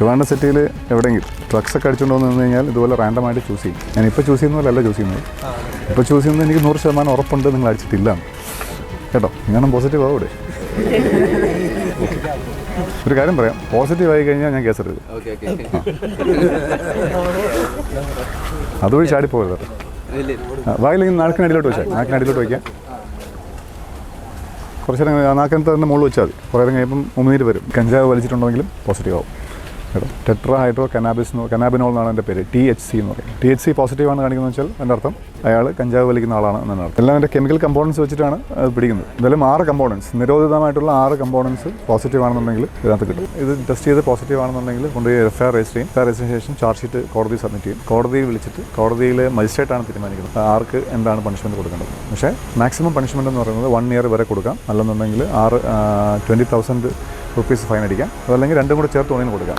ട്രിവാൻഡ്രം സിറ്റിയിൽ എവിടെയെങ്കിലും ഡ്രഗ്സ് ഒക്കെ അടിച്ചുകൊണ്ട് വന്നു കഴിഞ്ഞാൽ ഇതുപോലെ റാൻഡമായിട്ട് ചൂസ് ചെയ്യും. ഞാൻ ഇപ്പോൾ ചൂസ് ചെയ്യുന്ന പോലെയല്ല ചൂസ് ചെയ്യുന്നത്. ഇപ്പോൾ ചൂസ് ചെയ്യുന്നത് എനിക്ക് നൂറ് ശതമാനം ഉറപ്പുണ്ട് നിങ്ങൾ അടിച്ചിട്ടില്ല കേട്ടോ? ഇങ്ങനെ പോസിറ്റീവ് ആവും ഇവിടെ ഒരു കാര്യം പറയാം. പോസിറ്റീവ് ആയി കഴിഞ്ഞാൽ ഞാൻ കേസെടുക്കും അതുവഴി ചാടിപ്പോകരുത് കേട്ടോ. നാക്കിന് അടിയിലോട്ട് നാക്കിനടിയിലോട്ട് വെച്ചാൽ നാക്കിനടിയിലോട്ട് വയ്ക്കാം കുറച്ച് നേരം നാക്കിനകത്ത് തന്നെ മുകളിൽ വെച്ചാൽ മതി. കുറേ നേരം കഴിയുമ്പം ഉമിനീര് വരും. കഞ്ചാവ് വലിച്ചിട്ടുണ്ടെങ്കിലും പോസിറ്റീവ് ആവും. കേട്ടോ ടെട്രാ ഹൈഡ്രോ കനാബിസ് കനാബിനോൾ എന്നാണ് എന്റെ പേര് ടി എച്ച് സി എന്ന് പറയും. ടി എച്ച് സി പോസിറ്റീവ് ആണ് കാണിക്കുന്നത് വെച്ചാൽ എന്റെ അർത്ഥം അയാൾ കഞ്ചാവ് വലിക്കുന്ന ആളാണ് എന്നാണ് അർത്ഥം. എല്ലാം എന്റെ കെമിക്കൽ കമ്പോണൻസ് വെച്ചിട്ടാണ് അത് പിടിക്കുന്നത്. എന്തായാലും ആറ് കമ്പോണൻസ് നിരോധിതമായിട്ടുള്ള ആറ് കമ്പോണൻസ് പോസിറ്റീവ് ആണെന്നുണ്ടെങ്കിൽ ഇതിനകത്ത് കിട്ടും. ഇത് ടെസ്റ്റ് ചെയ്ത് പോസിറ്റീവ് ആണെന്നുണ്ടെങ്കിൽ കൊണ്ടുപോയി എഫ് ആർ രജിസ്റ്റർ ചെയ്യും. എഫ് ആർ രജിസ്റ്റർ ശേഷം ചാർജ് ഷീറ്റ് കോടതി സബ്മിറ്റ് ചെയ്യും. കോടതിയിൽ വിളിച്ചിട്ട് കോടതിയിലെ മജിസ്ട്രേറ്റാണ് തീരുമാനിക്കുന്നത്. ആർക്ക് എന്താണ് പണിഷ്മെന്റ് കൊടുക്കേണ്ടത്? പക്ഷേ മാക്സിമം പണിഷ്മെന്റ് എന്ന് പറയുന്നത് വൺ ഇയർ വരെ കൊടുക്കാം. അല്ലെന്നുണ്ടെങ്കിൽ ആറ് ട്വന്റി തൗസൻഡ് റുപ്പീസ് ഫൈൻ അടിക്കാം. അതല്ലെങ്കിൽ രണ്ടും കൂടെ ചേർത്ത് ഉണങ്ങിന് കൊടുക്കാം.